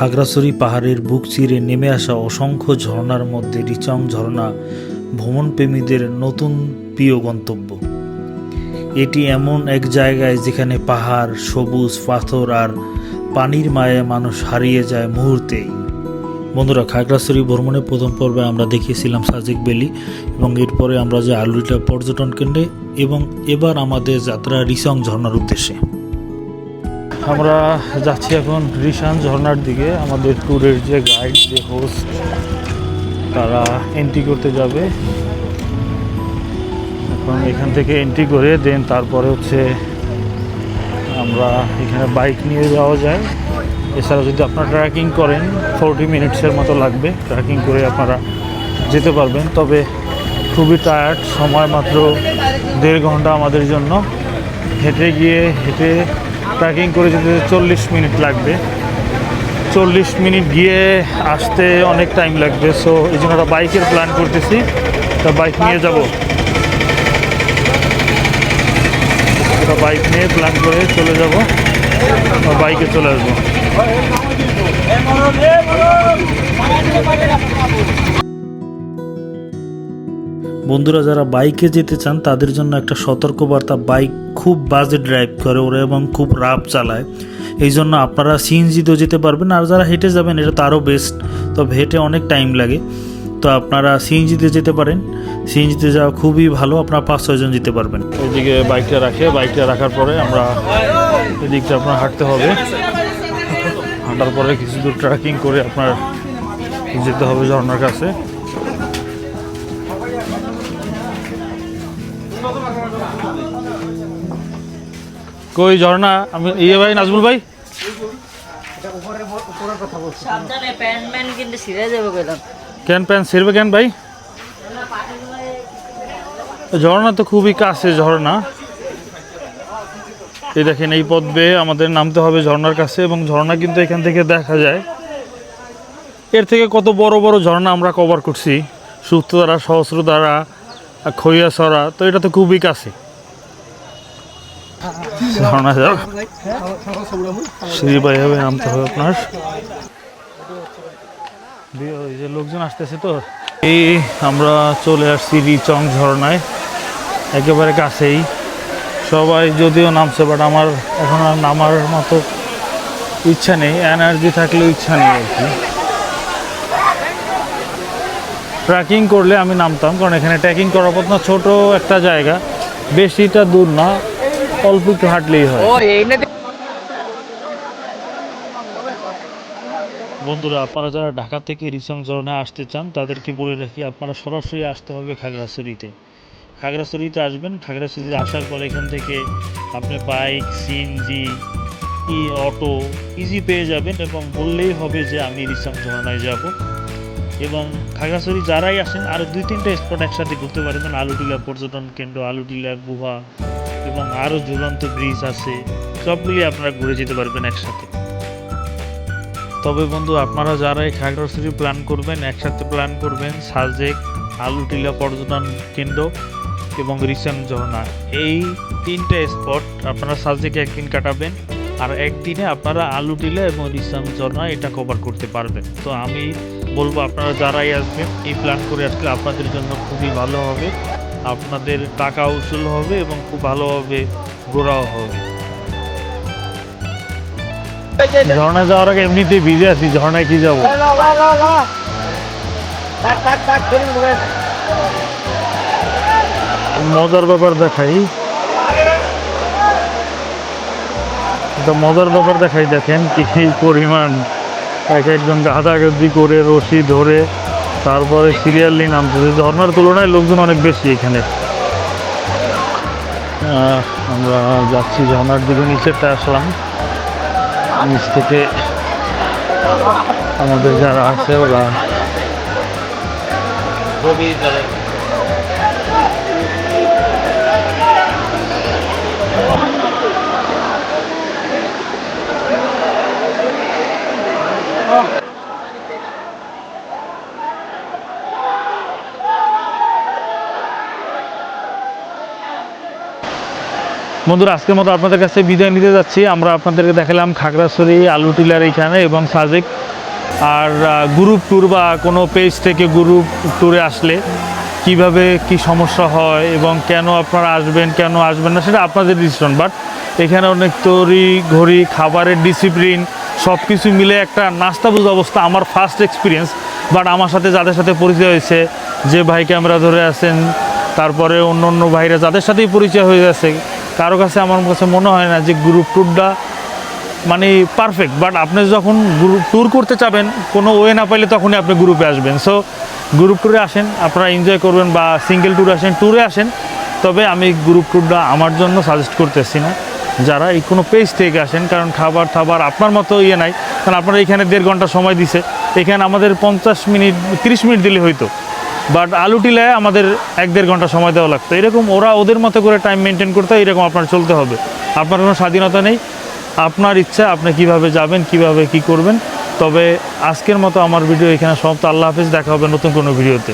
খাগড়াছড়ি পাহাড়ের বুক চিরে নেমে আসা অসংখ্য ঝর্ণার মধ্যে রিচং ঝর্ণা ভ্রমণপ্রেমীদের নতুন প্রিয় গন্তব্য। এটি এমন এক জায়গায় যেখানে পাহাড়, সবুজ পাথর আর পানির মায়ে মানুষ হারিয়ে যায় মুহূর্তেই। বন্ধুরা, খাগড়াছড়ি ভ্রমণের প্রথম পর্বে আমরা দেখিয়েছিলাম সাজেক বেলি এবং এরপরে আমরা যে আলুটা পর্যটন কেন্দ্রে এবং এবার আমাদের যাত্রা রিসং ঝর্ণার উদ্দেশ্যে। আমরা যাচ্ছি এখন রিসান ঝর্ণার দিকে। আমাদের ট্যুরের যে গাইড, যে হোস্ট তারা এন্ট্রি করতে যাবে। এখন এখান থেকে এন্ট্রি করে দেন তারপরে হচ্ছে আমরা এখানে বাইক নিয়ে যাওয়া যায়। এছাড়া যদি আপনারা ট্র্যাকিং করেন ফোরটি মিনিটসের মতো লাগবে। ট্র্যাকিং করে আপনারা যেতে পারবেন। তবে খুবই টায়ার্ড সময় মাত্র দেড় ঘণ্টা আমাদের জন্য। হেঁটে গিয়ে হেঁটে ট্রেকিং করে যেতে চল্লিশ মিনিট লাগবে। চল্লিশ মিনিট গিয়ে আসতে অনেক টাইম লাগবে। সো এই জন্য একটা বাইকের প্ল্যান করতেছি। তা বাইক নিয়ে যাব। বাইক নিয়ে প্ল্যান করে চলে যাব। বাইকে চলে আসব। বন্ধুরা যারা বাইকে যেতে চান, তাদের জন্য একটা সতর্কবার্তা, বাইক খুব বাজে ড্রাইভ করে ওরা এবং খুব রাফ চালায়। এই জন্য আপনারা সিএনজিতেও যেতে পারবেন আর যারা হেঁটে যাবেন, এটা তো আরও বেস্ট তবে হেঁটে অনেক টাইম লাগে। তো আপনারা সিএনজিতে যেতে পারেন। সিএনজিতে যাওয়া খুবই ভালো, আপনারা পাঁচ ছয়জন যেতে পারবেন। ওইদিকে বাইকটা রাখে, বাইকটা রাখার পরে আমরা এদিকটা আপনার হাঁটতে হবে। হাঁটার পরে কিছু দূর ট্রেকিং করে আপনার যেতে হবে ঝর্নার কাছে। কই ঝর্ণা? আমি ইয়ে ভাই নাজমুল ভাই? কেন প্যান সেরবে কেন ভাই? ঝর্ণা তো খুবই কাছে ঝর্ণা। এই দেখেন এই পথ বেয়ে আমাদের নামতে হবে ঝর্ণার কাছে এবং ঝর্ণা কিন্তু এখান থেকে দেখা যায়। এর থেকে কত বড় বড় ঝর্ণা আমরা কভার করছি। সুস্থ দ্বারা সহস্র সহস্রধারা খৈয়াছড়া তো এটা তো খুবই কাছে। বাইভাবে নামতে হবে আপনার। যে লোকজন আসতেছে তো। এই আমরা চলে আসছি রিচং ঝর্ণায়। একেবারে কাছেই। সবাই যদিও নামছে বাট আমার এখন আর নামার মতো ইচ্ছা নেই। এনার্জি থাকলেও ইচ্ছা নেই আর কি। ট্রেকিং করলে আমি নামতাম কারণ এখানে ট্রেকিং করার পর না ছোটো একটা জায়গা। বেশিটা দূর না অল্প একটু হাঁটলেই হয়। বন্ধুরা আপনারা যারা ঢাকা থেকে রিসং ঝর্ণা আসতে চান তাদেরকে বলে রাখি আপনারা সরাসরি আসতে হবে খাগড়াছড়িতে। খাগড়াছড়িতে আসবেন খাগড়াছড়িতে আসার পর এখান থেকে আপনি bike CNG E auto easy পেয়ে যাবেন এবং বললেই হবে যে আমি রিসং ঝর্ণায় যাব। এবং খাগড়াছড়ি যারাই আসেন আরও দুই, তিনটা স্পট একসাথে ঘুরতে পারবেন আলুটিলা পর্যটন কেন্দ্র, আলুটিলা গুহা এবং আরও ঝুলন্ত ব্রিজ আছে। সবগুলি আপনারা ঘুরে যেতে পারবেন একসাথে। তবে বন্ধু, আপনারা যারা এই খাগড়াছড়ি প্ল্যান করবেন, একসাথে প্ল্যান করবেন, সাজেক, আলুটিলা পর্যটন কেন্দ্র এবং রিসেন ঝর্ণা। এই তিনটে স্পট আপনারা সাজেকে একদিন কাটাবেন আর একদিনে আপনারা আলুটিলা এবং রিসাম ঝর্ণা এটা কভার করতে পারবেন। তো আমি বলব আপনারা যারাই আসবেন, এই প্ল্যান করে আসলে আপনাদের জন্য খুবই ভালো হবে। আপনাদের টাকা উসুল হবে এবং খুব ভালোভাবে ঘোরাও হবে। ঝর্ণা যাওয়ার আগে এমনিতেই ভিজে আছি, ঝর্ণায় কি যাব? মজার ব্যাপার দেখাই। মজার ব্যাপার দেখাই দেখেন কি পরিমাণ। এক একজন গাদাগাদি করে রশি ধরে তারপরে সিরিয়ালি নামতেছে ঝর্নার তুলনায় লোকজন অনেক বেশি এখানে আমরা যাচ্ছি ঝর্নার দিকে নিচেতে আসলাম নিচ থেকে আমাদের যারা আছে ওরা Thank you. বন্ধুরা, আজকের মতো আপনাদের কাছে বিদায় নিতে যাচ্ছি। আমরা আপনাদেরকে দেখালাম খাগড়াছড়ি আলু টিলার এইখানে এবং সাজেক। আর গ্রুপ ট্যুর বা কোনো পেজ থেকে গ্রুপ ট্যুরে আসলে কীভাবে কি সমস্যা হয় এবং কেন আপনারা আসবেন, কেন আসবেন না, সেটা আপনাদের ডিসিশন বাট এখানে অনেক তরি ঘড়ি খাবারের ডিসিপ্লিন সব কিছু মিলে একটা নাস্তা নাস্তাবুজ অবস্থা, আমার ফার্স্ট এক্সপিরিয়েন্স বাট আমার সাথে যাদের সাথে পরিচয় হয়েছে, যে ভাই ক্যামেরা ধরে আছেন, তারপরে অন্য অন্য ভাইরা যাদের সাথেই পরিচয় হয়ে গেছে, কারও কাছে আমার কাছে মনে হয় না যে গ্রুপ ট্যুরটা মানে পারফেক্ট বাট আপনি যখন গ্রুপ ট্যুর করতে চাবেন, কোনো ওয়ে না পাইলে তখনই আপনি গ্রুপে আসবেন। সো গ্রুপ ট্যুরে আসেন, আপনারা এনজয় করবেন বা সিঙ্গেল ট্যুর আসেন ট্যুরে আসেন, তবে আমি গ্রুপ ট্যুরটা আমার জন্য সাজেস্ট করতেছি না। যারা এই কোনো পেজ থেকে আসেন, কারণ খাবার থাবার আপনার মতো ইয়ে নাই, কারণ আপনারা এখানে দেড় ঘণ্টা সময় দিছে। এখানে আমাদের পঞ্চাশ মিনিট, তিরিশ মিনিট দিলে হয়তো বাট আলু টিলায় আমাদের এক দেড় ঘণ্টা সময় দেওয়া লাগতো। এরকম ওরা ওদের মতো করে টাইম মেনটেন করতে হয়, এরকম আপনার চলতে হবে। আপনার কোনো স্বাধীনতা নেই। আপনার ইচ্ছা, আপনি কীভাবে যাবেন, কীভাবে কি করবেন। তবে আজকের মতো আমার ভিডিও এখানে সমাপ্ত। আল্লাহ হাফিজ, দেখা হবে নতুন কোনো ভিডিওতে